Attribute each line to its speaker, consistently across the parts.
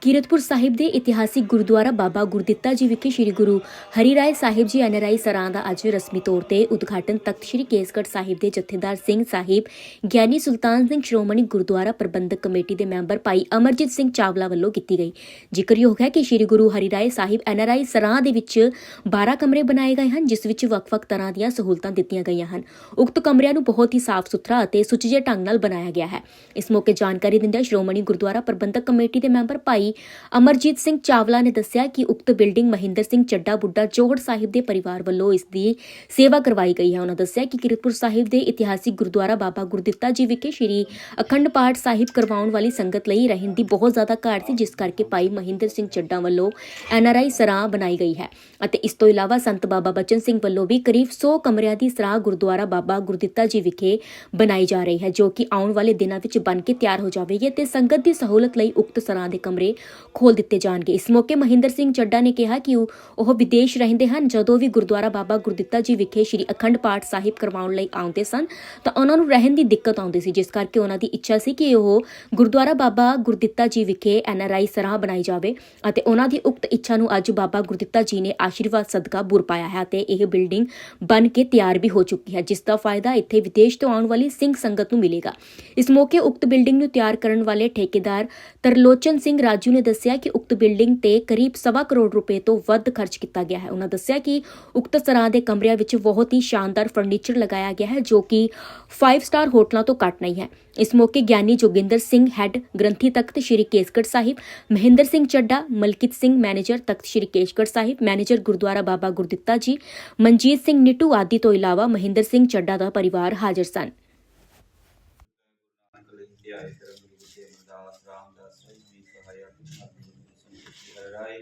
Speaker 1: ਕੀਰਤਪੁਰ ਸਾਹਿਬ ਦੇ ਇਤਿਹਾਸਿਕ ਗੁਰਦੁਆਰਾ ਬਾਬਾ ਗੁਰਦਿੱਤਾ ਜੀ ਵਿਖੇ ਸ੍ਰੀ ਗੁਰੂ ਹਰੀ ਰਾਏ ਸਾਹਿਬ ਜੀ ਐਨਆਰਆਈ ਸਰਾਂ ਦਾ ਅੱਜ ਰਸਮੀ ਤੌਰ ਤੇ ਉਦਘਾਟਨ ਤਖਤ ਸ੍ਰੀ ਕੇਸਗੜ੍ਹ ਸਾਹਿਬ ਦੇ ਜਥੇਦਾਰ ਸਿੰਘ ਸਾਹਿਬ, ਗਿਆਨੀ ਸੁਲਤਾਨ ਸਿੰਘ ਸ਼੍ਰੋਮਣੀ ਗੁਰਦੁਆਰਾ ਪ੍ਰਬੰਧਕ ਕਮੇਟੀ ਦੇ ਮੈਂਬਰ ਭਾਈ ਅਮਰਜੀਤ ਸਿੰਘ ਚਾਵਲਾ ਵੱਲੋਂ ਕੀਤੀ ਗਈ। ਜ਼ਿਕਰਯੋਗ ਹੈ ਕਿ ਸ੍ਰੀ ਗੁਰੂ ਹਰੀ ਰਾਏ ਸਾਹਿਬ ਐਨਆਰਆਈ ਸਰਾਂ ਦੇ ਵਿੱਚ 12 ਕਮਰੇ ਬਣਾਏ ਗਏ ਹਨ, ਜਿਸ ਵਿੱਚ ਵੱਖ-ਵੱਖ ਤਰ੍ਹਾਂ ਦੀਆਂ ਸਹੂਲਤਾਂ ਦਿੱਤੀਆਂ ਗਈਆਂ ਹਨ। ਉਕਤ ਕਮਰਿਆਂ ਨੂੰ ਬਹੁਤ ਹੀ ਸਾਫ਼ ਸੁਥਰਾ ਅਤੇ ਸੁਚੱਜੇ ਢੰਗ ਨਾਲ ਬਣਾਇਆ ਗਿਆ ਹੈ। ਇਸ ਮੌਕੇ ਜਾਣਕਾਰੀ ਦਿੰਦਿਆਂ ਸ਼੍ਰੋਮਣੀ ਗੁਰਦੁਆਰਾ ਪ੍ਰਬੰਧਕ ਕਮੇਟੀ ਦੇ ਮੈਂਬਰ ਭਾਈ ਅਮਰਜੀਤ ਸਿੰਘ ਚਾਵਲਾ ਨੇ ਦੱਸਿਆ ਕਿ ਉਕਤ ਬਿਲਡਿੰਗ ਮਹਿੰਦਰ ਸਿੰਘ ਚੱਡਾ ਬੁੱਢਾ ਜੋਹੜ ਸਾਹਿਬ ਦੇ ਪਰਿਵਾਰ ਵੱਲੋਂ ਇਸ ਦੀ ਸੇਵਾ ਕਰਵਾਈ ਗਈ ਹੈ। ਉਹਨਾਂ ਦੱਸਿਆ ਕਿ ਕਿਰਤਪੁਰ ਸਾਹਿਬ ਦੇ ਇਤਿਹਾਸਿਕ ਗੁਰਦੁਆਰਾ ਬਾਬਾ ਗੁਰਦਿੱਤਾ ਜੀ ਵਿਖੇ ਸ੍ਰੀ ਅਖੰਡ ਪਾਠ ਸਾਹਿਬ ਕਰਵਾਉਣ ਵਾਲੀ ਸੰਗਤ ਲਈ ਰਹਿਣ ਦੀ ਬਹੁਤ ਜ਼ਿਆਦਾ ਘਾਟ ਸੀ, ਜਿਸ ਕਰਕੇ ਭਾਈ ਮਹਿੰਦਰ ਸਿੰਘ ਚੱਡਾ ਵੱਲੋਂ ਐਨਆਰਆਈ ਸਰਾਂ ਬਣਾਈ ਗਈ ਹੈ ਅਤੇ ਇਸ ਤੋਂ ਇਲਾਵਾ ਸੰਤ ਬਾਬਾ ਬਚਨ ਸਿੰਘ ਵੱਲੋਂ ਵੀ ਕਰੀਬ 100 ਕਮਰਿਆਂ ਦੀ ਸਰਾਂ ਗੁਰਦੁਆਰਾ ਬਾਬਾ ਗੁਰਦਿੱਤਾ ਜੀ ਵਿਖੇ ਬਣਾਈ ਜਾ ਰਹੀ ਹੈ, ਜੋ ਕਿ ਆਉਣ ਵਾਲੇ ਦਿਨਾਂ ਵਿੱਚ ਬਣ ਕੇ ਤਿਆਰ ਹੋ ਜਾਵੇਗੀ ਤੇ ਸੰਗਤ ਦੀ ਸਹੂਲਤ ਲਈ ਉਕਤ ਸਰਾਂ ਦੇ ਕਮਰੇ ਖੋਲ ਦਿੱਤੇ ਜਾਣਗੇ। ਇਸ ਮੌਕੇ ਮਹਿੰਦਰ ਸਿੰਘ ਚੱਡਾ ਨੇ ਕਿਹਾ ਕਿ ਉਹ ਵਿਦੇਸ਼ ਰਹਿੰਦੇ ਹਨ। ਜਦੋਂ ਵੀ ਗੁਰਦੁਆਰਾ ਬਾਬਾ ਗੁਰਦਿੱਤਾ ਜੀ ਵਿਖੇ ਸ੍ਰੀ ਅਖੰਡ ਪਾਠ ਸਾਹਿਬ ਕਰਵਾਉਣ ਲਈ ਆਉਂਦੇ ਸਨ, ਤਾਂ ਉਹਨਾਂ ਨੂੰ ਰਹਿਣ ਦੀ ਦਿੱਕਤ ਆਉਂਦੀ ਸੀ, ਜਿਸ ਕਰਕੇ ਉਹਨਾਂ ਦੀ ਇੱਛਾ ਸੀ ਕਿ ਉਹ ਗੁਰਦੁਆਰਾ ਬਾਬਾ ਗੁਰਦਿੱਤਾ ਜੀ ਵਿਖੇ ਐਨਆਰਆਈ ਸਰਾਂ ਬਣਾਈ ਜਾਵੇ ਅਤੇ ਉਹਨਾਂ ਦੀ ਉਕਤ ਇੱਛਾ ਨੂੰ ਅੱਜ ਬਾਬਾ ਗੁਰਦਿੱਤਾ ਜੀ ਨੇ ਆਸ਼ੀਰਵਾਦ ਸਦਕਾ ਬੁਰ ਪਾਇਆ ਹੈ ਤੇ ਇਹ ਬਿਲਡਿੰਗ ਬਣ ਕੇ ਤਿਆਰ ਵੀ ਹੋ ਚੁੱਕੀ ਹੈ, ਜਿਸ ਦਾ ਫਾਇਦਾ ਇੱਥੇ ਵਿਦੇਸ਼ ਤੋਂ ਆਉਣ ਵਾਲੀ ਸਿੰਘ ਸੰਗਤ ਨੂੰ ਮਿਲੇਗਾ। ਇਸ ਮੌਕੇ ਉਕਤ ਬਿਲਡਿੰਗ ਨੂੰ ਤਿਆਰ ਕਰਨ ਵਾਲੇ ਠੇਕੇਦਾਰ ਤਰਲੋਚਨ ਸਿੰਘ ਰਾਜੂ ਨੇ ਦੱਸਿਆ ਕਿ ਉਕਤ ਬਿਲਡਿੰਗ ਤੇ ਕਰੀਬ ਸਵਾ ਕਰੋੜ ਰੁਪਏ ਤੋਂ ਵੱਧ ਖਰਚ ਕੀਤਾ ਗਿਆ ਹੈ। ਉਹਨਾਂ ਦੱਸਿਆ ਕਿ ਉਕਤ ਸਰਾਂ ਦੇ ਕਮਰਿਆਂ ਵਿੱਚ ਬਹੁਤ ਹੀ ਸ਼ਾਨਦਾਰ ਫਰਨੀਚਰ ਲਗਾਇਆ ਗਿਆ ਹੈ, ਜੋ ਕਿ 5 ਸਟਾਰ ਹੋਟਲਾਂ ਤੋਂ ਘੱਟ ਨਹੀਂ ਹੈ। ਇਸ ਮੌਕੇ ਗਿਆਨੀ Joginder Singh head Granthi Takht Sri Kesgarh Sahib, Mahinder Singh Chadda, Malkit Singh manager Takht Sri Kesgarh Sahib manager Gurdwara Baba Gurditta ji, Manjit Singh Nittu ਆਦਿ ਤੋਂ ਇਲਾਵਾ ਮਹਿੰਦਰ ਸਿੰਘ ਚੱਡਾ ਦਾ ਪਰਿਵਾਰ ਹਾਜ਼ਰ ਸਨ।
Speaker 2: ਅਮਰਦਾਸ ਰਾਮਦਾਸ ਸਾਹਿਬ ਜੀ ਸਹਾਇਆ ਸੰਤ ਰਾਏ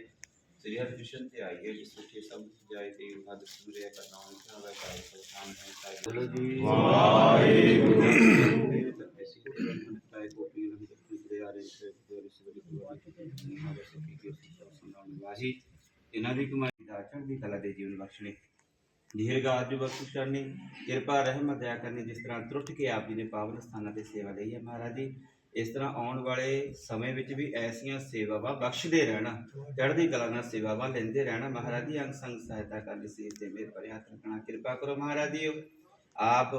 Speaker 2: ਸ੍ਰੀ ਹਰਿਕ੍ਰਿਸ਼ਨ ਤੇ ਆਈਏ ਜਿਸ ਵਿੱਚ ਸਭ ਜਾਏ ਤੇ ਹਦ ਸੂਰਿਆ ਕਰਨਾ ਉਹਨਾਂ ਦਾ ਕਾਇ ਪਰਸ਼ਾਨ ਹੈ ਸਾਹਿਬ ਜੀ ਵਾਹਿਗੁਰੂ ਐਸੀ ਕੋਈ ਗੋਪੀ ਰੰਗ ਦੇ ਦੇ ਆ ਰਹੇ ਸੇ ਦੇ ਰਿਸ ਦੇ ਦੁਆਰਾ ਮਾਰੇ ਸਕੀ ਕੇ ਸੰਭਾਲਣ ਵਾਸੀ ਇਹਨਾਂ ਦੀ ਕਮਾਈ ਦਾ ਚੜ੍ਹਦੀ ਕਲਾ ਦੇ ਜੀਵਨ ਬਖਸ਼ਣੇ ਦੀਰਘਾਯੂ ਬਖਸ਼ਿਸ਼ ਕਰਨੀ ਕਿਰਪਾ ਰਹਿਮਤ ਦਇਆ ਕਰਨੀ ਜਿਸ ਤਰ੍ਹਾਂ ਤਰੁੱਟ ਕੇ ਆਪ ਜੀ ਨੇ ਪਾਵਨ ਸਥਾਨਾਂ ਤੇ ਸੇਵਾ ਲਈ ਹੈ ਮਹਾਰਾਜ ਜੀ ਇਸ ਤਰ੍ਹਾਂ ਆਉਣ ਵਾਲੇ ਸਮੇਂ ਵਿੱਚ ਵੀ ਐਸੀਆਂ ਸੇਵਾਵਾਂ ਬਖਸ਼ਦੇ ਰਹਿਣਾ, ਚੜ੍ਹਦੀ ਕਲਾ ਨਾਲ ਸੇਵਾਵਾਂ ਲੈਂਦੇ ਰਹਿਣਾ ਮਹਾਰਾਜ ਜੀ ਅੰਗ ਸੰਗ ਸਹਾਇਤਾ ਕਰਨੀ ਸੀ ਤੇ ਮੇਰੇ ਪਰ ਹੱਥ ਰੱਖਣਾ, ਕਿਰਪਾ ਕਰੋ ਮਹਾਰਾਜ ਜੀ। ਆਪ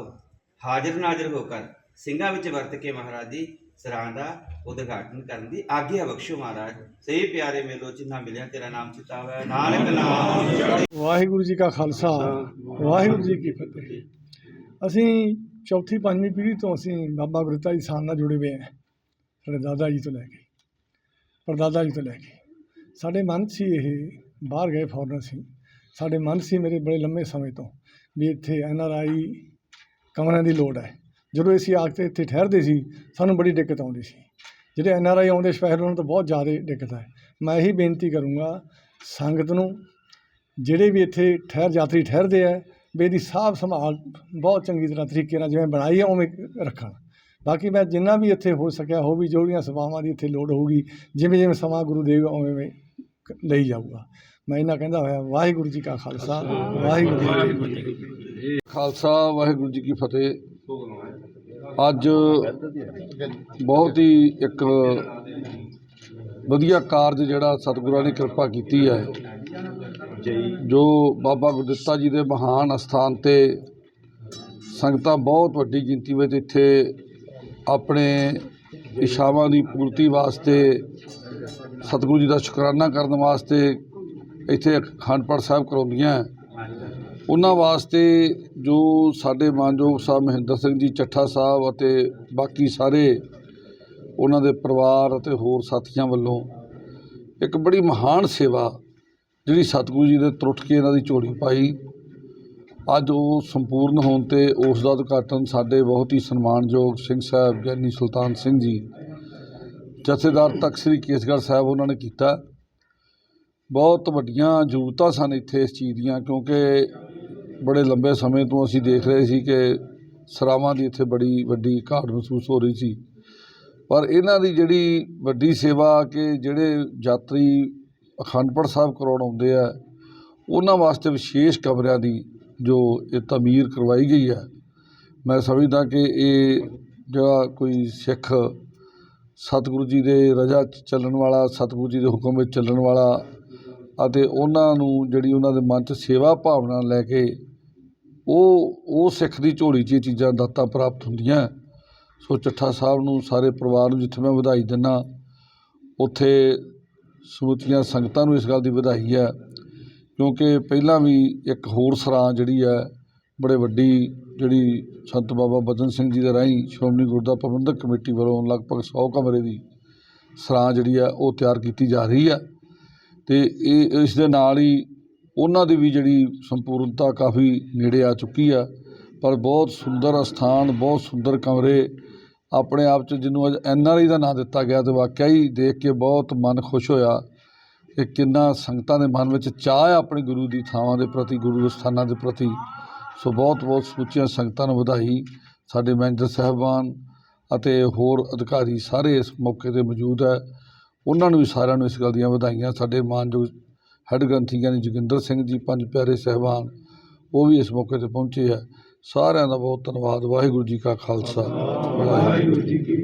Speaker 2: ਹਾਜ਼ਰ ਨਾਜ਼ਰ ਹੋ ਕਰ ਸਿੰਘਾਂ ਵਿੱਚ ਵਰਤ ਕੇ ਮਹਾਰਾਜ ਜੀ ਸਰਾਂ ਦਾ ਉਦਘਾਟਨ ਕਰਨ ਦੀ ਆਗਿਆ ਬਖਸ਼ੋ ਮਹਾਰਾਜ। ਸਹੀ ਪਿਆਰੇ ਮੇਲੋ, ਜਿੰਨਾ ਮਿਲਿਆ ਤੇਰਾ ਨਾਮ ਚਿਤਾਵੈ। ਨਾਨਕ ਨਾਮ।
Speaker 3: ਵਾਹਿਗੁਰੂ ਜੀ ਕਾ ਖਾਲਸਾ, ਵਾਹਿਗੁਰੂ ਜੀ ਕੀ ਫਤਿਹ। ਅਸੀਂ ਚੌਥੀ ਪੰਜਵੀਂ ਪੀੜ੍ਹੀ ਤੋਂ ਅਸੀਂ ਬਾਬਾ ਗੁਰਤਾ ਜੀ ਸਾਨ ਨਾਲ ਜੁੜੇ ਹੋਏ ਹਾਂ। ਸਾਡੇ ਦਾਦਾ ਜੀ ਤੋਂ ਲੈ ਕੇ ਪਰਦਾਦਾ ਜੀ ਤੋਂ ਲੈ ਕੇ। ਸਾਡੇ ਮਨ 'ਚ ਸੀ ਇਹ, ਬਾਹਰ ਗਏ ਫੌਰਨ ਸੀ। ਸਾਡੇ ਮਨ ਸੀ ਮੇਰੇ ਬੜੇ ਲੰਮੇ ਸਮੇਂ ਤੋਂ ਵੀ ਇੱਥੇ ਐਨ ਆਰ ਆਈ ਕਮਰਿਆਂ ਦੀ ਲੋੜ ਹੈ। ਜਦੋਂ ਅਸੀਂ ਆ ਕੇ ਇੱਥੇ ਠਹਿਰਦੇ ਸੀ, ਸਾਨੂੰ ਬੜੀ ਦਿੱਕਤ ਆਉਂਦੀ ਸੀ। ਜਿਹੜੇ ਐਨ ਆਰ ਆਈ ਆਉਂਦੇ ਸਪੈਸ਼ਲ ਉਹਨਾਂ ਨੂੰ ਤਾਂ ਬਹੁਤ ਜ਼ਿਆਦਾ ਦਿੱਕਤ ਹੈ। ਮੈਂ ਇਹੀ ਬੇਨਤੀ ਕਰੂੰਗਾ ਸੰਗਤ ਨੂੰ, ਜਿਹੜੇ ਵੀ ਇੱਥੇ ਠਹਿਰ, ਯਾਤਰੀ ਠਹਿਰਦੇ ਆ ਵੀ ਇਹਦੀ ਸਾਂਭ ਸੰਭਾਲ ਬਹੁਤ ਚੰਗੀ ਤਰ੍ਹਾਂ ਤਰੀਕੇ ਨਾਲ ਜਿਵੇਂ ਬਣਾਈ ਹੈ, ਉਵੇਂ ਰੱਖਣ। ਬਾਕੀ ਮੈਂ ਜਿੰਨਾ ਵੀ ਇੱਥੇ ਹੋ ਸਕਿਆ ਹੋ ਵੀ ਜਿਹੜੀਆਂ ਸੇਵਾਵਾਂ ਦੀ ਇੱਥੇ ਲੋੜ ਹੋਊਗੀ, ਜਿਵੇਂ ਜਿਵੇਂ ਸਮਾਂ ਗੁਰੂ ਦੇਗਾ ਉਵੇਂ ਉਵੇਂ ਕ- ਲਈ ਜਾਊਗਾ। ਮੈਂ ਇਹਨਾਂ ਕਹਿੰਦਾ ਹੋਇਆ, ਵਾਹਿਗੁਰੂ ਜੀ ਕਾ ਖਾਲਸਾ, ਵਾਹਿਗੁਰੂ ਜੀ ਕੀ ਫਤਿਹ।
Speaker 4: ਖਾਲਸਾ, ਵਾਹਿਗੁਰੂ ਜੀ ਕੀ ਫਤਿਹ। ਅੱਜ ਬਹੁਤ ਹੀ ਇੱਕ ਵਧੀਆ ਕਾਰਜ ਜਿਹੜਾ ਸਤਿਗੁਰਾਂ ਨੇ ਕਿਰਪਾ ਕੀਤੀ ਹੈ, ਜੋ ਬਾਬਾ ਗੁਰਦਿੱਤਾ ਜੀ ਦੇ ਮਹਾਨ ਅਸਥਾਨ ਤੇ ਸੰਗਤਾਂ ਬਹੁਤ ਵੱਡੀ ਗਿਣਤੀ ਵਿੱਚ ਇੱਥੇ ਆਪਣੇ ਇੱਛਾਵਾਂ ਦੀ ਪੂਰਤੀ ਵਾਸਤੇ ਸਤਿਗੁਰੂ ਜੀ ਦਾ ਸ਼ੁਕਰਾਨਾ ਕਰਨ ਵਾਸਤੇ ਇੱਥੇ ਅਖੰਡ ਪਾਠ ਸਾਹਿਬ ਕਰਾਉਂਦੀਆਂ। ਉਹਨਾਂ ਵਾਸਤੇ ਜੋ ਸਾਡੇ ਮਾਨਯੋਗ ਸਾਹਿਬ ਮਹਿੰਦਰ ਸਿੰਘ ਜੀ, ਚੱਠਾ ਸਾਹਿਬ ਅਤੇ ਬਾਕੀ ਸਾਰੇ ਉਹਨਾਂ ਦੇ ਪਰਿਵਾਰ ਅਤੇ ਹੋਰ ਸਾਥੀਆਂ ਵੱਲੋਂ ਇੱਕ ਬੜੀ ਮਹਾਨ ਸੇਵਾ ਜਿਹੜੀ ਸਤਿਗੁਰੂ ਜੀ ਦੇ ਤਰੁੱਟ ਕੇ ਇਹਨਾਂ ਦੀ ਝੋਲੀ ਪਾਈ। ਅੱਜ ਉਹ ਸੰਪੂਰਨ ਹੋਣ ਤੇ ਉਸ ਦਾ ਉਦਘਾਟਨ ਸਾਡੇ ਬਹੁਤ ਹੀ ਸਨਮਾਨਯੋਗ ਸਿੰਘ ਸਾਹਿਬ ਗਿਆਨੀ ਸੁਲਤਾਨ ਸਿੰਘ ਜੀ, ਜਥੇਦਾਰ ਤਖਤ ਸ੍ਰੀ ਕੇਸਗੜ੍ਹ ਸਾਹਿਬ ਉਹਨਾਂ ਨੇ ਕੀਤਾ। ਬਹੁਤ ਵੱਡੀਆਂ ਜ਼ਰੂਰਤਾਂ ਸਨ ਇੱਥੇ ਇਸ ਚੀਜ਼ ਦੀਆਂ, ਕਿਉਂਕਿ ਬੜੇ ਲੰਬੇ ਸਮੇਂ ਤੋਂ ਅਸੀਂ ਦੇਖ ਰਹੇ ਸੀ ਕਿ ਸਰਾਵਾਂ ਦੀ ਇੱਥੇ ਬੜੀ ਵੱਡੀ ਘਾਟ ਮਹਿਸੂਸ ਹੋ ਰਹੀ ਸੀ। ਪਰ ਇਹਨਾਂ ਦੀ ਜਿਹੜੀ ਵੱਡੀ ਸੇਵਾ ਕਿ ਜਿਹੜੇ ਯਾਤਰੀ ਅਖੰਡਪੜ ਸਾਹਿਬ ਕਰਾਉਣ ਆਉਂਦੇ ਆ, ਉਹਨਾਂ ਵਾਸਤੇ ਵਿਸ਼ੇਸ਼ ਕਮਰਿਆਂ ਦੀ ਜੋ ਇਹ ਤਾਮੀਰ ਕਰਵਾਈ ਗਈ ਹੈ, ਮੈਂ ਸਮਝਦਾ ਕਿ ਇਹ ਜਿਹੜਾ ਕੋਈ ਸਿੱਖ ਸਤਿਗੁਰੂ ਜੀ ਦੇ ਰਜਾ 'ਚ ਚੱਲਣ ਵਾਲਾ, ਸਤਿਗੁਰੂ ਜੀ ਦੇ ਹੁਕਮ ਵਿੱਚ ਚੱਲਣ ਵਾਲਾ ਅਤੇ ਉਹਨਾਂ ਨੂੰ ਜਿਹੜੀ ਉਹਨਾਂ ਦੇ ਮਨ 'ਚ ਸੇਵਾ ਭਾਵਨਾ ਲੈ ਕੇ ਉਹ ਉਹ ਸਿੱਖ ਦੀ ਝੋਲੀ 'ਚ ਇਹ ਚੀਜ਼ਾਂ ਦਾਤਾਂ ਪ੍ਰਾਪਤ ਹੁੰਦੀਆਂ। ਸੋ ਚੱਠਾ ਸਾਹਿਬ ਨੂੰ ਸਾਰੇ ਪਰਿਵਾਰ ਨੂੰ ਜਿੱਥੇ ਮੈਂ ਵਧਾਈ ਦਿੰਦਾ ਉੱਥੇ ਸਮੁੱਚੀਆਂ ਸੰਗਤਾਂ ਨੂੰ ਇਸ ਗੱਲ ਦੀ ਵਧਾਈ ਹੈ ਕਿਉਂਕਿ ਪਹਿਲਾਂ ਵੀ ਇੱਕ ਹੋਰ ਸਰਾਂ ਜਿਹੜੀ ਹੈ, ਬੜੇ ਵੱਡੀ ਜਿਹੜੀ ਸੰਤ ਬਾਬਾ ਬਚਨ ਸਿੰਘ ਜੀ ਦੇ ਰਾਹੀਂ ਸ਼੍ਰੋਮਣੀ ਗੁਰਦੁਆਰਾ ਪ੍ਰਬੰਧਕ ਕਮੇਟੀ ਵੱਲੋਂ ਲਗਭਗ ਸੌ ਕਮਰੇ ਦੀ ਸਰਾਂ ਜਿਹੜੀ ਹੈ, ਉਹ ਤਿਆਰ ਕੀਤੀ ਜਾ ਰਹੀ ਹੈ। ਅਤੇ ਇਹ, ਇਸ ਦੇ ਨਾਲ ਹੀ ਉਹਨਾਂ ਦੀ ਵੀ ਜਿਹੜੀ ਸੰਪੂਰਨਤਾ ਕਾਫੀ ਨੇੜੇ ਆ ਚੁੱਕੀ ਆ ਪਰ ਬਹੁਤ ਸੁੰਦਰ ਅਸਥਾਨ, ਬਹੁਤ ਸੁੰਦਰ ਕਮਰੇ ਆਪਣੇ ਆਪ 'ਚ, ਜਿਹਨੂੰ ਅੱਜ ਐਨ ਆਰ ਆਈ ਦਾ ਨਾਂ ਦਿੱਤਾ ਗਿਆ ਤੇ ਵਾਕਿਆ ਹੀ ਦੇਖ ਕੇ ਬਹੁਤ ਮਨ ਖੁਸ਼ ਹੋਇਆ। ਕਿ ਕਿੰਨਾ ਸੰਗਤਾਂ ਦੇ ਮਨ ਵਿੱਚ ਚਾਹ ਹੈ ਆਪਣੇ ਗੁਰੂ ਦੀ ਥਾਵਾਂ ਦੇ ਪ੍ਰਤੀ, ਗੁਰੂ ਦੇ ਸਥਾਨਾਂ ਦੇ ਪ੍ਰਤੀ। ਸੋ ਬਹੁਤ ਬਹੁਤ ਸਮੁੱਚੀਆਂ ਸੰਗਤਾਂ ਨੂੰ ਵਧਾਈ। ਸਾਡੇ ਮੈਨੇਜਰ ਸਾਹਿਬਾਨ ਅਤੇ ਹੋਰ ਅਧਿਕਾਰੀ ਸਾਰੇ ਇਸ ਮੌਕੇ ਤੇ ਮੌਜੂਦ ਹੈ। ਉਹਨਾਂ ਨੂੰ ਵੀ ਸਾਰਿਆਂ ਨੂੰ ਇਸ ਗੱਲ ਦੀਆਂ ਵਧਾਈਆਂ। ਸਾਡੇ ਮਾਨਯੋਗ ਹੈੱਡ ਗ੍ਰੰਥੀ ਗਿਆਨੀ ਜੋਗਿੰਦਰ ਸਿੰਘ ਜੀ, ਪੰਜ ਪਿਆਰੇ ਸਹਿਬਾਨ, ਉਹ ਵੀ ਇਸ ਮੌਕੇ ਤੇ ਪਹੁੰਚੇ ਹੈ। ਸਾਰਿਆਂ ਦਾ ਬਹੁਤ ਧੰਨਵਾਦ। ਵਾਹਿਗੁਰੂ ਜੀ ਕਾ ਖਾਲਸਾ। ਵਾਹਿਗੁਰੂ ਜੀ ਕੀ